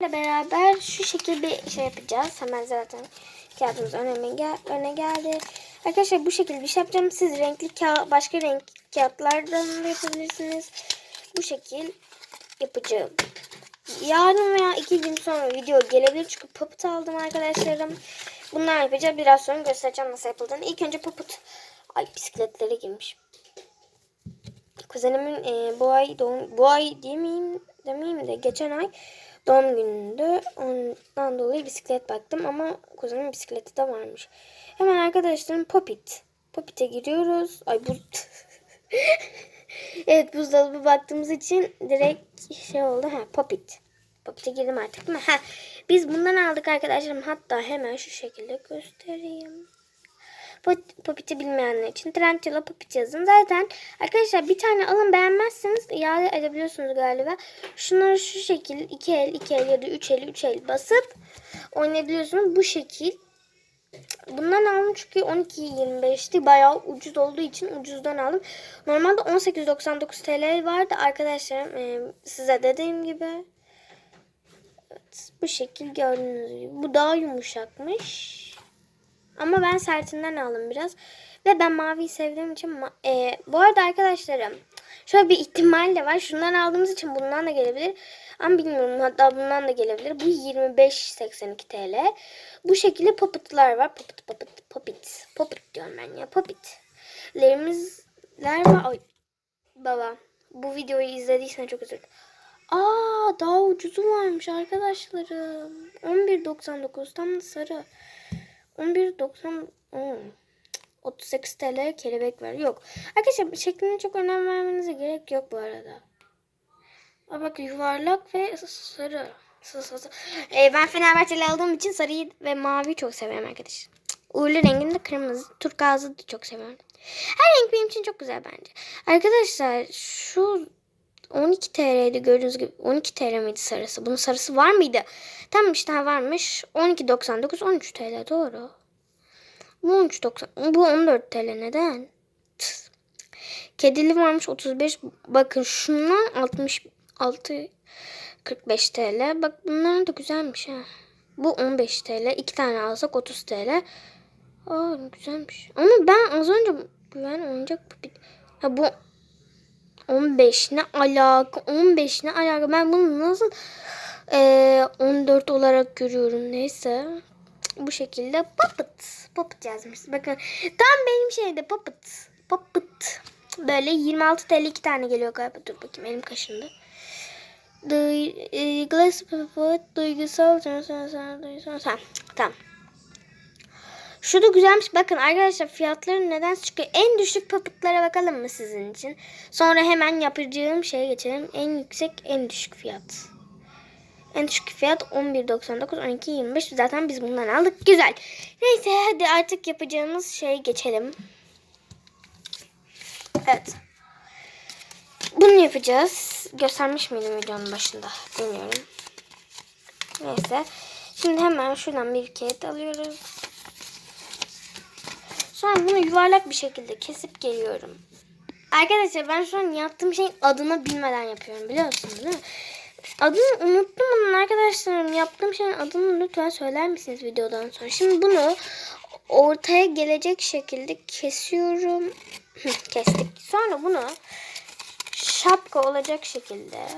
ile beraber şu şekilde bir şey yapacağız. Hemen zaten kağıdımız önüme gel öne geldi. Arkadaşlar bu şekilde bir şey yapacağım. Siz renkli kağıt, başka renk kağıtlardan da yapabilirsiniz. Bu şekil yapacağım. Yarın veya iki gün sonra video gelebilir. Çünkü papıt aldım arkadaşlarım. Bunlar yapacağım. Biraz sonra göstereceğim nasıl yapıldığını. İlk önce papıt. Ay bisikletlere girmiş. Kuzenimin e, bu ay doğum, bu ay demeyeyim, demeyeyim de geçen ay doğum günündü. Ondan dolayı bisiklet baktım ama kuzenimin bisikleti de varmış. Hemen arkadaşlarım Popit. Popit'e giriyoruz. Ay bu Evet buzdolabı baktığımız için direkt şey oldu. Ha Popit. Popit'e girdim artık değil? Ha, biz bundan aldık arkadaşlarım. Hatta hemen şu şekilde göstereyim. Popit'i bilmeyenler için Trendyol'a Popit yazın. Zaten arkadaşlar bir tane alın beğenmezseniz iade edebiliyorsunuz galiba. Şunları şu şekil iki el, iki el ya da üç el, üç el basıp oynayabiliyorsunuz. Bu şekil. Bundan aldım çünkü 12.25'ti. Bayağı ucuz olduğu için ucuzdan aldım. Normalde 18.99 TL vardı arkadaşlarım. e, size dediğim gibi. Evet, bu şekil gördüğünüz gibi. Bu daha yumuşakmış. Ama ben sertinden aldım biraz. Ve ben maviyi sevdiğim için ma- e, bu arada arkadaşlarım şöyle bir ihtimal de var. Şundan aldığımız için bundan da gelebilir. Ama bilmiyorum hatta bundan da gelebilir. Bu 25.82 TL. Bu şekilde popitler var. Popit popit popit. Popit diyorum ben ya. Popit. Lerimizler var. Ay baba bu videoyu izlediysen çok özür dilerim. Aa daha ucuzu varmış arkadaşlarım. 11.99 tam da sarı. 11.90 hmm. 38 TL kelebek var. Yok. Arkadaşlar şekline çok önem vermenize gerek yok bu arada. Aa, bak yuvarlak ve sarı. Sarı, sarı. Ee, ben Fenerbahçeli aldığım için sarıyı ve maviyi çok seviyorum arkadaşlar. Uğurlu rengini de kırmızı, turkuazı da çok seviyorum. Her renk benim için çok güzel bence. Arkadaşlar şu 12 TL'ydi gördüğünüz gibi. 12 TL miydi sarısı? Bunun sarısı var mıydı? Tam işte varmış. 12.99 13 TL doğru. Bu 13.90. Bu 14 TL neden? Kedili varmış 35. Bakın şunlar 66 45 TL. Bak bunlar da güzelmiş ha. Bu 15 TL. İki tane alsak 30 TL. Aa güzelmiş. Ama ben az önce güven oyuncak. Ha bu 15 ne alaka? 15 ne alaka? Ben bunu nasıl eee 14 olarak görüyorum. Neyse. Bu şekilde puppet. Puppet yazmış. Bakın tam benim şeyde puppet. Puppet. Böyle 26 TL iki tane geliyor galiba. Dur bakayım elim kaşındı. The e, glass puppet duygusal tamam. Tamam. Şu da güzelmiş. Bakın arkadaşlar fiyatları neden çıkıyor? En düşük papıtlara bakalım mı sizin için? Sonra hemen yapacağım şeye geçelim. En yüksek en düşük fiyat. En düşük fiyat 11.99 12.25 zaten biz bundan aldık. Güzel. Neyse hadi artık yapacağımız şeye geçelim. Evet. Bunu yapacağız. Göstermiş miydim videonun başında? Bilmiyorum. Neyse. Şimdi hemen şuradan bir kağıt alıyoruz. Sonra bunu yuvarlak bir şekilde kesip geliyorum. Arkadaşlar ben şu an yaptığım şeyin adını bilmeden yapıyorum biliyorsunuz değil mi? Adını unuttum bunun arkadaşlarım. Yaptığım şeyin adını lütfen söyler misiniz videodan sonra? Şimdi bunu ortaya gelecek şekilde kesiyorum. Kestik. Sonra bunu şapka olacak şekilde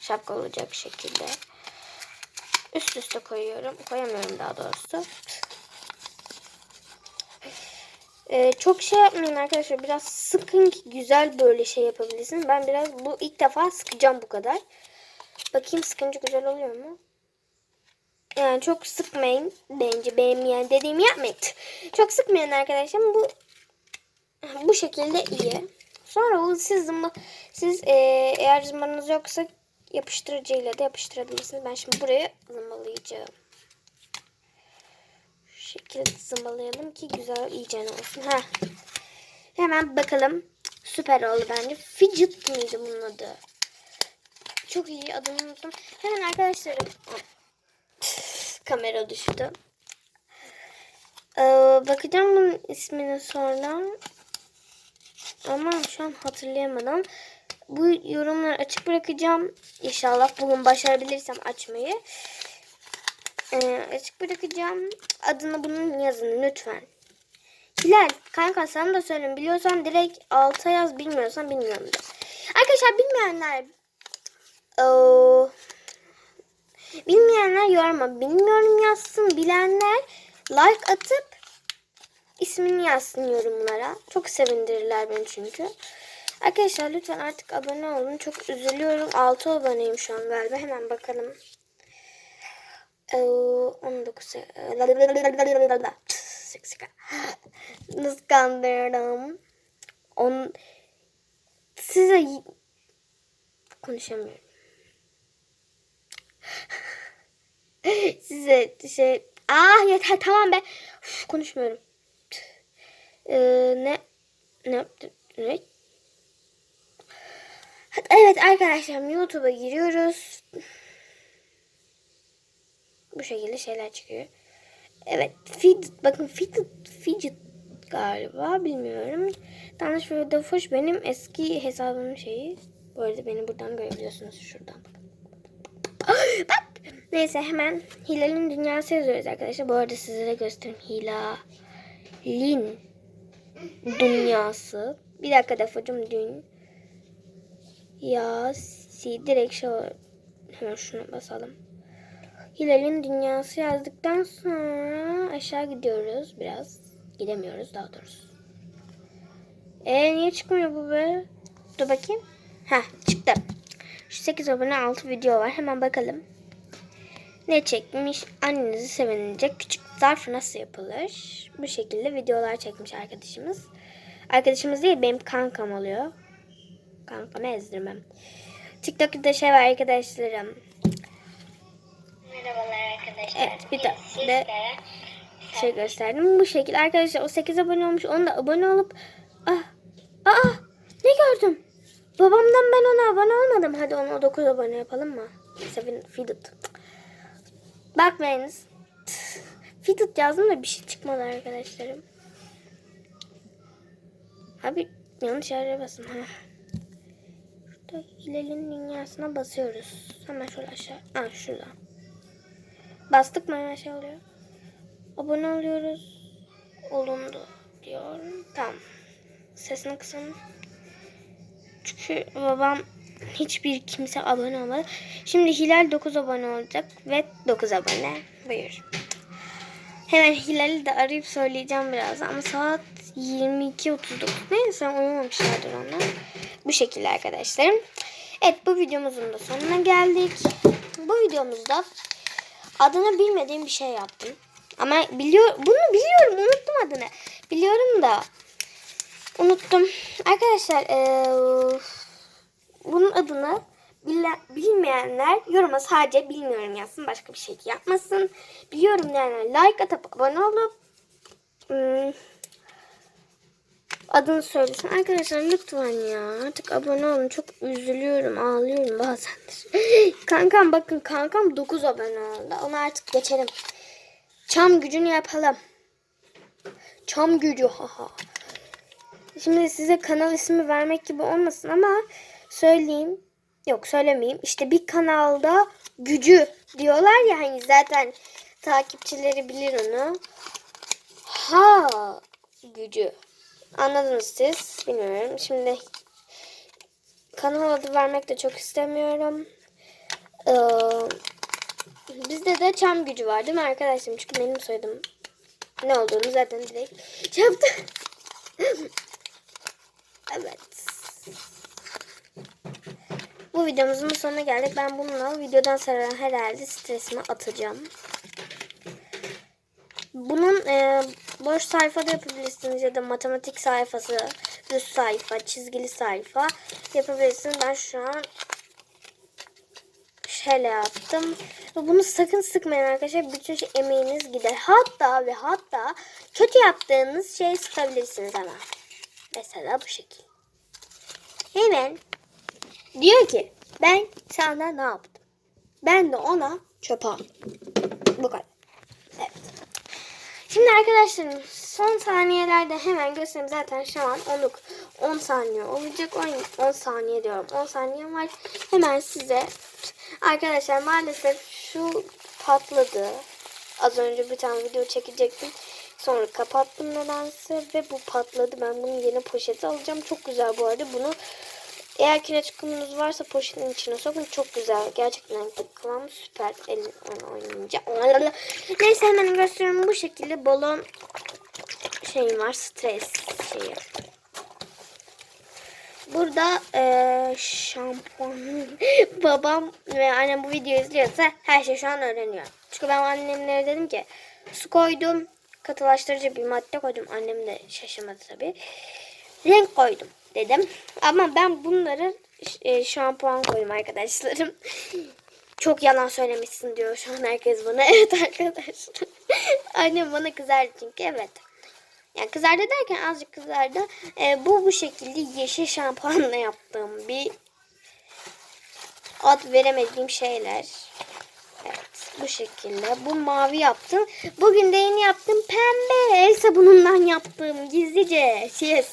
şapka olacak şekilde üst üste koyuyorum. Koyamıyorum daha doğrusu. Ee, çok şey yapmayın arkadaşlar. Biraz sıkın ki güzel böyle şey yapabilirsiniz. Ben biraz bu ilk defa sıkacağım bu kadar. Bakayım sıkınca güzel oluyor mu? Yani çok sıkmayın. Bence beğenmeyen dediğimi yapmayın. Çok sıkmayın arkadaşlar. Bu bu şekilde iyi. Sonra o siz zımba, siz e, eğer zımbanız yoksa yapıştırıcıyla da yapıştırabilirsiniz. Ben şimdi buraya zımbalayacağım. Şekilde zımbalayalım ki güzel iyice olsun. Ha. Hemen bakalım. Süper oldu bence. Fidget miydi bunun adı? Çok iyi adını unuttum. Hemen arkadaşlarım. Kamera düştü. Ee, bakacağım bunun ismini sonra. Ama şu an hatırlayamadım. bu yorumları açık bırakacağım. İnşallah bugün başarabilirsem açmayı. Ee, açık bırakacağım. Adını bunun yazın lütfen. Hilal kanka sana da söyleyeyim. Biliyorsan direkt alta yaz. Bilmiyorsan bilmiyorum da. Arkadaşlar bilmeyenler Oo, bilmeyenler yoruma bilmiyorum yazsın. Bilenler like atıp ismini yazsın yorumlara. Çok sevindirirler beni çünkü. Arkadaşlar lütfen artık abone olun. Çok üzülüyorum. 6 aboneyim şu an galiba. Hemen bakalım. Ee, 19 Nasıl kandırdım? On... Size konuşamıyorum. Size şey ah yeter tamam be. Uf, konuşmuyorum. Ee, ne ne ne Evet arkadaşlar YouTube'a giriyoruz. Bu şekilde şeyler çıkıyor. Evet fidget bakın fidget fidget galiba bilmiyorum. Tanış ve Dafoş benim eski hesabımın şeyi. Bu arada beni buradan görebiliyorsunuz şuradan. Bak. Neyse hemen Hilal'in dünyası yazıyoruz arkadaşlar. Bu arada sizlere göstereyim. Hilal'in dünyası. Bir dakika Dafoş'um dün. Ya si direkt şey hemen şuna basalım. Hilal'in dünyası yazdıktan sonra aşağı gidiyoruz biraz. Gidemiyoruz daha doğrusu. E niye çıkmıyor bu be? Dur bakayım. Ha çıktı. Şu 8 abone 6 video var. Hemen bakalım. Ne çekmiş? Annenizi sevinecek küçük zarf nasıl yapılır? Bu şekilde videolar çekmiş arkadaşımız. Arkadaşımız değil benim kankam oluyor. Kankamı ezdirmem. TikTok'ta şey var arkadaşlarım. Arkadaşlar. Evet, bir de- de- şey gösterdim. Bu şekilde arkadaşlar o 8 abone olmuş. Onu da abone olup ah aa ne gördüm? Babamdan ben ona abone olmadım. Hadi ona 9 abone yapalım mı? Seven Fidget. Bakmayınız. Fidget yazdım da bir şey çıkmadı arkadaşlarım. Abi yanlış yere basın. Ha. Şurada Hilal'in dünyasına basıyoruz. Hemen şöyle aşağı. Aa şurada. Bastık mı hemen şey oluyor. Abone oluyoruz. Olundu diyor. Tamam. Sesini kısın. Çünkü babam hiçbir kimse abone olmadı. Şimdi Hilal 9 abone olacak ve 9 abone. Buyur. Hemen Hilal'i de arayıp söyleyeceğim biraz ama saat 22.39. Neyse uyumamışlardır onlar. Bu şekilde arkadaşlarım. Evet bu videomuzun da sonuna geldik. Bu videomuzda adını bilmediğim bir şey yaptım. Ama biliyor bunu biliyorum unuttum adını. Biliyorum da unuttum. Arkadaşlar eee, bunun adını bile- bilmeyenler yoruma sadece bilmiyorum yazsın. Başka bir şey yapmasın. Biliyorum diyenler like atıp abone olup hmm, adını söylesin. Arkadaşlar lütfen ya artık abone olun. Çok üzülüyorum ağlıyorum bazendir. kankam bakın kankam 9 abone oldu. Onu artık geçelim. Çam gücünü yapalım. Çam gücü haha. Şimdi size kanal ismi vermek gibi olmasın ama söyleyeyim. Yok söylemeyeyim. İşte bir kanalda gücü diyorlar ya hani zaten takipçileri bilir onu. Ha gücü. Anladınız siz. Bilmiyorum. Şimdi kanal adı vermek de çok istemiyorum. Ee, bizde de çam gücü var değil mi arkadaşım? Çünkü benim soyadım ne olduğunu zaten direkt şey evet. Bu videomuzun sonuna geldik. Ben bununla videodan sonra herhalde stresimi atacağım. Bunun e, boş sayfada yapabilirsiniz ya da matematik sayfası, düz sayfa, çizgili sayfa yapabilirsiniz. Ben şu an şöyle yaptım. Bunu sakın sıkmayın arkadaşlar. Bütün şey emeğiniz gider. Hatta ve hatta kötü yaptığınız şeyi sıkabilirsiniz hemen. Mesela bu şekil. Hemen diyor ki ben sana ne yaptım? Ben de ona çöpe aldım. Şimdi arkadaşlarım son saniyelerde hemen göstereyim. Zaten şu an 10, 10 saniye olacak. 10, 10 saniye diyorum. 10 saniye var. Hemen size arkadaşlar maalesef şu patladı. Az önce bir tane video çekecektim. Sonra kapattım nedense ve bu patladı. Ben bunun yeni poşeti alacağım. Çok güzel bu arada. Bunu eğer kireç kumunuz varsa poşetin içine sokun. Çok güzel. Gerçekten kıvam süper. Elin oynayınca. Neyse hemen gösteriyorum. Bu şekilde balon şeyim var. Stres şeyi. Burada eee şampuan. Babam ve annem bu videoyu izliyorsa her şey şu an öğreniyor. Çünkü ben annemlere dedim ki su koydum. Katılaştırıcı bir madde koydum. Annem de şaşırmadı tabii. Renk koydum dedim. Ama ben bunları e, şampuan koydum arkadaşlarım. Çok yalan söylemişsin diyor şu an herkes bana. Evet arkadaşlar. Annem bana kızardı çünkü evet. Yani kızardı derken azıcık kızardı. Ee, bu bu şekilde yeşil şampuanla yaptığım bir ad veremediğim şeyler. Evet bu şekilde. Bu mavi yaptım. Bugün de yeni yaptım pembe. El sabunundan yaptım gizlice. Yes.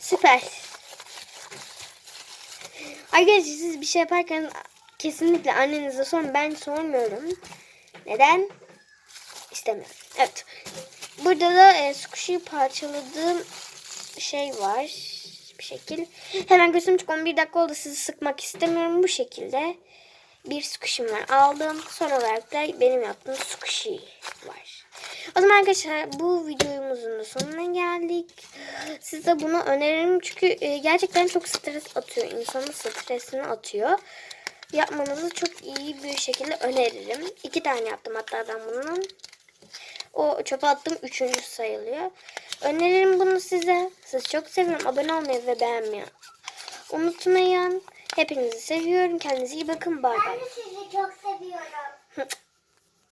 Süper. Arkadaşlar siz bir şey yaparken kesinlikle annenize sorun. Ben sormuyorum. Neden? İstemiyorum. Evet. Burada da e, squishy parçaladığım şey var. Bir şekil. Hemen göstereyim çünkü 11 dakika oldu. Sizi sıkmak istemiyorum. Bu şekilde bir squishy'm var. Aldım. Son olarak da benim yaptığım squishy var. O zaman arkadaşlar bu videomuzun da sonuna geldik. Size bunu öneririm çünkü e, gerçekten çok stres atıyor. İnsanın stresini atıyor. Yapmanızı çok iyi bir şekilde öneririm. İki tane yaptım hatta ben bunun. O çöpe attım. Üçüncü sayılıyor. Öneririm bunu size. Sizi çok seviyorum. Abone olmayı ve beğenmeyi unutmayın. Hepinizi seviyorum. Kendinize iyi bakın. Bay bay. Ben de sizi çok seviyorum.